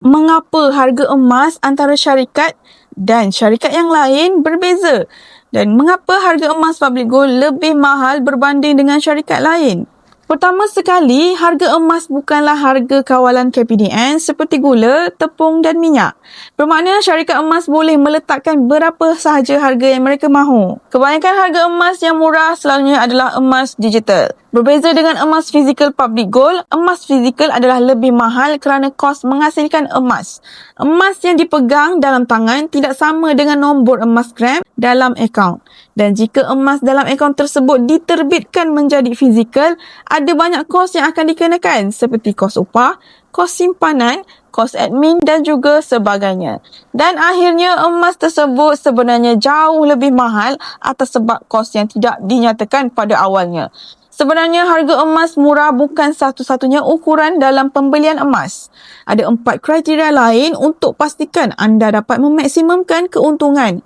mengapa harga emas antara syarikat dan syarikat yang lain berbeza dan mengapa harga emas public gold lebih mahal berbanding dengan syarikat lain. Pertama sekali, harga emas bukanlah harga kawalan KPDN seperti gula, tepung dan minyak. Bermakna syarikat emas boleh meletakkan berapa sahaja harga yang mereka mahu. Kebanyakan harga emas yang murah selalunya adalah emas digital. Berbeza dengan emas fizikal public gold, emas fizikal adalah lebih mahal kerana kos menghasilkan emas. Emas yang dipegang dalam tangan tidak sama dengan nombor emas gram dalam akaun. Dan jika emas dalam akaun tersebut diterbitkan menjadi fizikal, ada banyak kos yang akan dikenakan seperti kos upah, kos simpanan, kos admin dan juga sebagainya. Dan akhirnya emas tersebut sebenarnya jauh lebih mahal atas sebab kos yang tidak dinyatakan pada awalnya. Sebenarnya harga emas murah bukan satu-satunya ukuran dalam pembelian emas. Ada empat kriteria lain untuk pastikan anda dapat memaksimumkan keuntungan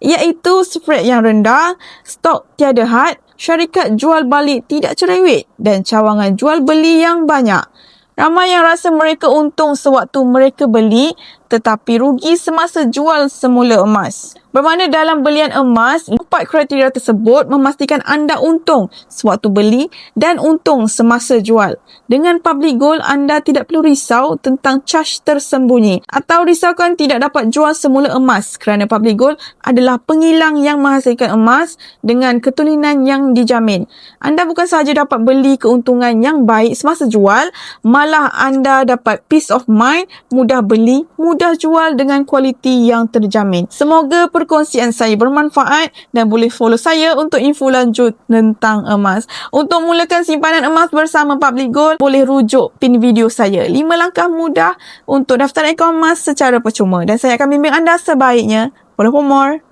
iaitu spread yang rendah, stok tiada had, syarikat jual balik tidak cerewet dan cawangan jual beli yang banyak. Ramai yang rasa mereka untung sewaktu mereka beli tetapi rugi semasa jual semula emas. Bermakna dalam belian emas, empat kriteria tersebut memastikan anda untung sewaktu beli dan untung semasa jual. Dengan public gold, anda tidak perlu risau tentang charge tersembunyi atau risaukan tidak dapat jual semula emas kerana public gold adalah pengilang yang menghasilkan emas dengan ketulinan yang dijamin. Anda bukan sahaja dapat beli keuntungan yang baik semasa jual, malah anda dapat peace of mind, mudah beli, mudah jual dengan kualiti yang terjamin. Semoga perkongsian saya bermanfaat dan boleh follow saya untuk info lanjut tentang emas. Untuk mulakan simpanan emas bersama Public Gold, boleh rujuk pin video saya. 5 langkah mudah untuk daftar akaun emas secara percuma dan saya akan bimbing anda sebaiknya. Follow for more.